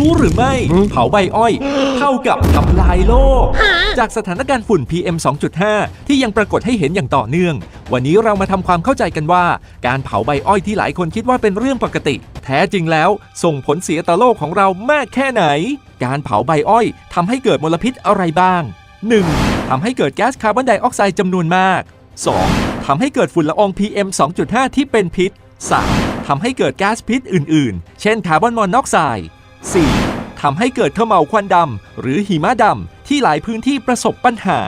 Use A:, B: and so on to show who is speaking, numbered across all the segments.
A: รู้หรือไม่ เผาใบอ้อยเท่ากับทำลายโลก จากสถานการณ์ฝุ่น PM 2.5 ที่ยังปรากฏให้เห็นอย่างต่อเนื่อง วันนี้เรามาทำความเข้าใจกันว่า การเผาใบอ้อยที่หลายคนคิดว่าเป็นเรื่องปกติ แท้จริงแล้วส่งผลเสียต่อโลกของเรามากแค่ไหน การเผาใบอ้อยทำให้เกิดมลพิษอะไรบ้าง 1. ทำให้เกิดแก๊สคาร์บอนไดออกไซด์จำนวนมาก 2. ทำให้เกิดฝุ่นละออง PM 2.5 ที่เป็นพิษ 3. ทำให้เกิดแก๊สพิษอื่น ๆ เช่นคาร์บอนมอนอกไซด์ 4. ทำให้เกิดเขม่าวควันดำหรือหิมะดำที่หลายพื้นที่ประสบปัญหา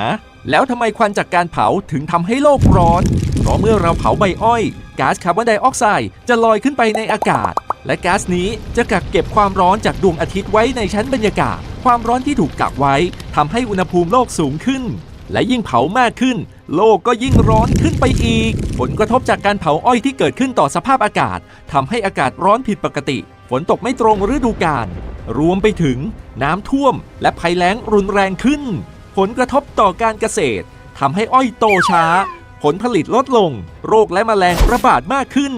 A: แล้วทำไมควันจากการเผาถึงทำให้โลกร้อน เพราะเมื่อเราเผาใบอ้อยก๊าซคาร์บอนไดออกไซด์จะลอยขึ้นไปในอากาศ และก๊าซนี้จะกักเก็บความร้อนจากดวงอาทิตย์ไว้ในชั้นบรรยากาศ ความร้อนที่ถูกกักไว้ทำให้อุณหภูมิโลกสูงขึ้น และยิ่งเผามากขึ้น โลกก็ยิ่งร้อนขึ้นไปอีก ผลกระทบจากการเผาอ้อยที่เกิดขึ้นต่อสภาพอากาศทำให้อากาศร้อนผิดปกติ ฝนตกไม่ตรงฤดูกาลรวมไปถึง น้ำท่วม และภัยแล้งรุนแรงขึ้น ผลกระทบต่อการเกษตรทำให้อ้อยโตช้า ผลผลิตลดลง โรคและแมลงระบาดมากขึ้น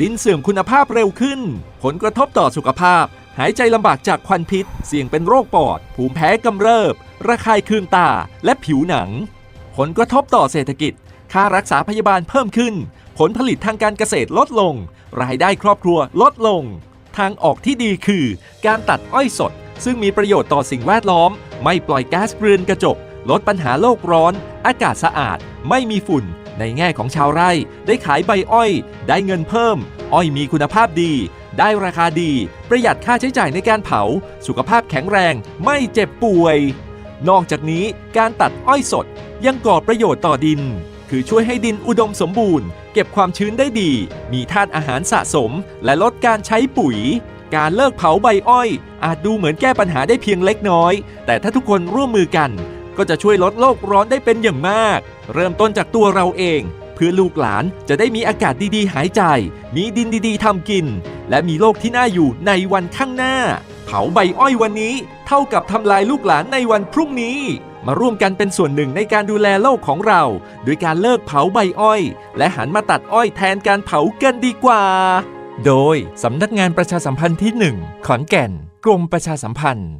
A: ดินเสื่อมคุณภาพเร็วขึ้น ผลกระทบต่อสุขภาพหายใจลำบากจากควันพิษ เสี่ยงเป็นโรคปอด ภูมิแพ้กำเริบ ระคายเคืองตา และผิวหนัง ผลกระทบต่อเศรษฐกิจ ค่ารักษาพยาบาลเพิ่มขึ้น ผลผลิตทางการเกษตรลดลง รายได้ครอบครัวลดลง ทางออกที่ดีคือ การตัดอ้อยสด ซึ่งมีประโยชน์ต่อสิ่งแวดล้อม ไม่ปล่อยก๊าซเรือนกระจก ลดปัญหาโลกร้อน อากาศสะอาด ไม่มีฝุ่นในแง่ของชาวไร่ได้ขายใบอ้อย ได้เงินเพิ่ม อ้อยมีคุณภาพดี ได้ราคาดี ประหยัดค่าใช้จ่ายในการเผา สุขภาพแข็งแรง ไม่เจ็บป่วย นอกจากนี้การตัดอ้อยสดยังก่อประโยชน์ต่อดิน คือช่วยให้ดินอุดมสมบูรณ์ เก็บความชื้นได้ดี มีธาตุอาหารสะสม และลดการใช้ปุ๋ย การเลิกเผาใบอ้อย อาจดูเหมือนแก้ปัญหาได้เพียงเล็กน้อย แต่ถ้าทุกคนร่วมมือกัน ก็จะช่วยลดโลกร้อนได้เป็นอย่างมาก เริ่มต้นจากตัวเราเอง เพื่อลูกหลานจะได้มีอากาศดีๆ หายใจ มีดินดีๆทำกิน และมีโลกที่น่าอยู่ในวันข้างหน้า เผาใบอ้อยวันนี้ เท่ากับทำลายลูกหลานในวันพรุ่งนี้ มาร่วมกันเป็นส่วนหนึ่งในการดูแลโลกของเราโดยการเลิกเผาใบอ้อย และหันมาตัดอ้อยแทนการเผากันดีกว่า โดยสำนักงานประชาสัมพันธ์ที่ 1 ขอนแก่น กรมประชาสัมพันธ์